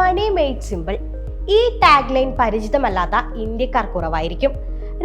മണി made simple ഈ tag line പരിചിതമല്ലാത്ത ഇന്ത്യക്കാർ കുറവായിരിക്കും.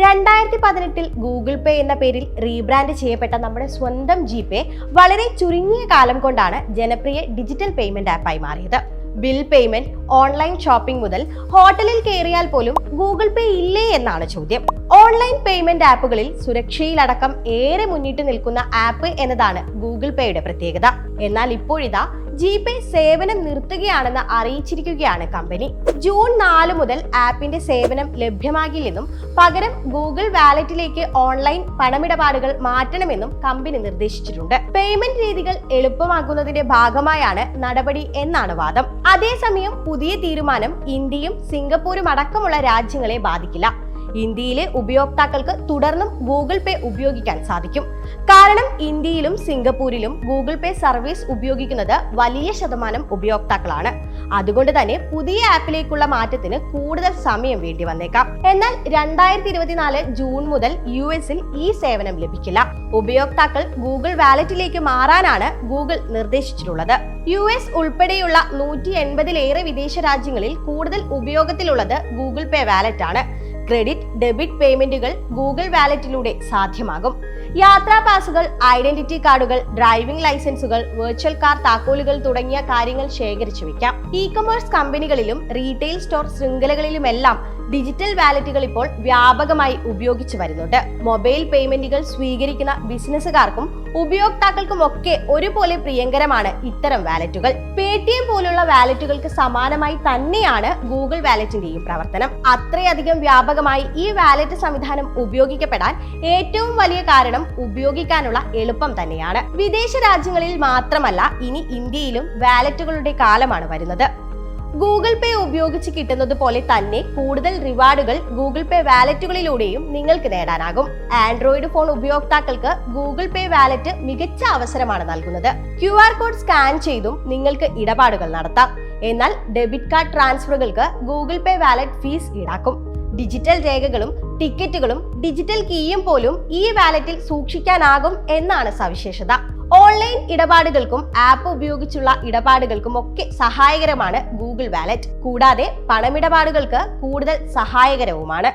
രണ്ടായിരത്തി പതിനെട്ടിൽ ഗൂഗിൾ പേ എന്ന പേരിൽ റീബ്രാൻഡ് ചെയ്യപ്പെട്ട നമ്മുടെ സ്വന്തം ജി പേ വളരെ ചുരുങ്ങിയ കാലം കൊണ്ടാണ് ജനപ്രിയ ഡിജിറ്റൽ പേയ്മെന്റ് ആപ്പായി മാറിയത്. ബിൽ പേയ്മെന്റ് ഓൺലൈൻ ഷോപ്പിംഗ് മുതൽ ഹോട്ടലിൽ കയറിയാൽ പോലും ഗൂഗിൾ പേ ഇല്ലേ എന്നാണ് ചോദ്യം. ഓൺലൈൻ പേയ്മെന്റ് ആപ്പുകളിൽ സുരക്ഷയിലടക്കം ഏറെ മുന്നിട്ട് നിൽക്കുന്ന ആപ്പ് എന്നതാണ് ഗൂഗിൾ പേയുടെ പ്രത്യേകത. എന്നാൽ ഇപ്പോഴിതാ ജി പേ സേവനം നിർത്തുകയാണെന്ന് അറിയിച്ചിരിക്കുകയാണ് കമ്പനി. ജൂൺ നാല് മുതൽ ആപ്പിന്റെ സേവനം ലഭ്യമാകില്ലെന്നും പകരം ഗൂഗിൾ വാലറ്റിലേക്ക് ഓൺലൈൻ പണമിടപാടുകൾ മാറ്റണമെന്നും കമ്പനി നിർദ്ദേശിച്ചിട്ടുണ്ട്. പേയ്മെന്റ് രീതികൾ എളുപ്പമാക്കുന്നതിന്റെ ഭാഗമായാണ് നടപടി എന്നാണ് വാദം. അതേസമയം പുതിയ തീരുമാനം ഇന്ത്യയും സിംഗപ്പൂരും അടക്കമുള്ള രാജ്യങ്ങളെ ബാധിക്കില്ല. ഇന്ത്യയിലെ ഉപയോക്താക്കൾക്ക് തുടർന്നും ഗൂഗിൾ പേ ഉപയോഗിക്കാൻ സാധിക്കും. കാരണം ഇന്ത്യയിലും സിംഗപ്പൂരിലും ഗൂഗിൾ പേ സർവീസ് ഉപയോഗിക്കുന്നത് വലിയ ശതമാനം ഉപയോക്താക്കളാണ്. അതുകൊണ്ട് തന്നെ പുതിയ ആപ്പിലേക്കുള്ള മാറ്റത്തിന് കൂടുതൽ സമയം വേണ്ടി വന്നേക്കാം. എന്നാൽ രണ്ടായിരത്തി ഇരുപത്തിനാല് ജൂൺ മുതൽ യു എസിൽ ഈ സേവനം ലഭിക്കില്ല. ഉപയോക്താക്കൾ ഗൂഗിൾ വാലറ്റിലേക്ക് മാറാനാണ് ഗൂഗിൾ നിർദ്ദേശിച്ചിട്ടുള്ളത്. യു എസ് ഉൾപ്പെടെയുള്ള നൂറ്റി എൺപതിലേറെ വിദേശ രാജ്യങ്ങളിൽ കൂടുതൽ ഉപയോഗത്തിലുള്ളത് ഗൂഗിൾ പേ വാലറ്റ് ആണ് ക്രെഡിറ്റ് ഡെബിറ്റ് പേയ്മെന്റുകൾ ഗൂഗിൾ വാലറ്റിലൂടെ സാധ്യമാകും. യാത്രാ പാസുകൾ ഐഡന്റിറ്റി കാർഡുകൾ ഡ്രൈവിംഗ് ലൈസൻസുകൾ വെർച്വൽ കാർ താക്കോലുകൾ തുടങ്ങിയ കാര്യങ്ങൾ ശേഖരിച്ചു വെക്കാം. ഇ കൊമേഴ്സ് കമ്പനികളിലും റീറ്റെയിൽ സ്റ്റോർ ശൃംഖലകളിലുമെല്ലാം ഡിജിറ്റൽ വാലറ്റുകൾ ഇപ്പോൾ വ്യാപകമായി ഉപയോഗിച്ചു വരുന്നുണ്ട്. മൊബൈൽ പേയ്മെന്റുകൾ സ്വീകരിക്കുന്ന ബിസിനസ്സുകാർക്കും ഉപയോക്താക്കൾക്കും ഒക്കെ ഒരുപോലെ പ്രിയങ്കരമാണ് ഇത്തരം വാലറ്റുകൾ. പേടിഎം പോലുള്ള വാലറ്റുകൾക്ക് സമാനമായി തന്നെയാണ് ഗൂഗിൾ വാലറ്റിന്റെയും പ്രവർത്തനം. അത്രയധികം വ്യാപകമായി ഈ വാലറ്റ് സംവിധാനം ഉപയോഗിക്കപ്പെടാൻ ഏറ്റവും വലിയ കാരണം ഉപയോഗിക്കാനുള്ള എളുപ്പം തന്നെയാണ്. വിദേശ രാജ്യങ്ങളിൽ മാത്രമല്ല ഇനി ഇന്ത്യയിലും വാലറ്റുകളുടെ കാലമാണ് വരുന്നത്. ഗൂഗിൾ പേ ഉപയോഗിച്ച് കിട്ടുന്നത് പോലെ തന്നെ കൂടുതൽ റിവാർഡുകൾ ഗൂഗിൾ പേ വാലറ്റുകളിലൂടെയും നിങ്ങൾക്ക് നേടാനാകും. ആൻഡ്രോയിഡ് ഫോൺ ഉപയോക്താക്കൾക്ക് ഗൂഗിൾ പേ വാലറ്റ് മികച്ച അവസരമാണ് നൽകുന്നത്. ക്യു കോഡ് സ്കാൻ ചെയ്തും നിങ്ങൾക്ക് ഇടപാടുകൾ നടത്താം. എന്നാൽ ഡെബിറ്റ് കാർഡ് ട്രാൻസ്ഫറുകൾക്ക് ഗൂഗിൾ പേ വാലറ്റ് ഫീസ് ഈടാക്കും. ഡിജിറ്റൽ രേഖകളും ടിക്കറ്റുകളും ഡിജിറ്റൽ കീയും പോലും ഈ വാലറ്റിൽ സൂക്ഷിക്കാനാകും എന്നാണ് സവിശേഷത. ഓൺലൈൻ ഇടപാടുകൾക്കും ആപ്പ് ഉപയോഗിച്ചുള്ള ഇടപാടുകൾക്കും ഒക്കെ സഹായകരമാണ് ഗൂഗിൾ വാലറ്റ് കൂടാതെ പണമിടപാടുകൾക്ക് കൂടുതൽ സഹായകരവുമാണ്.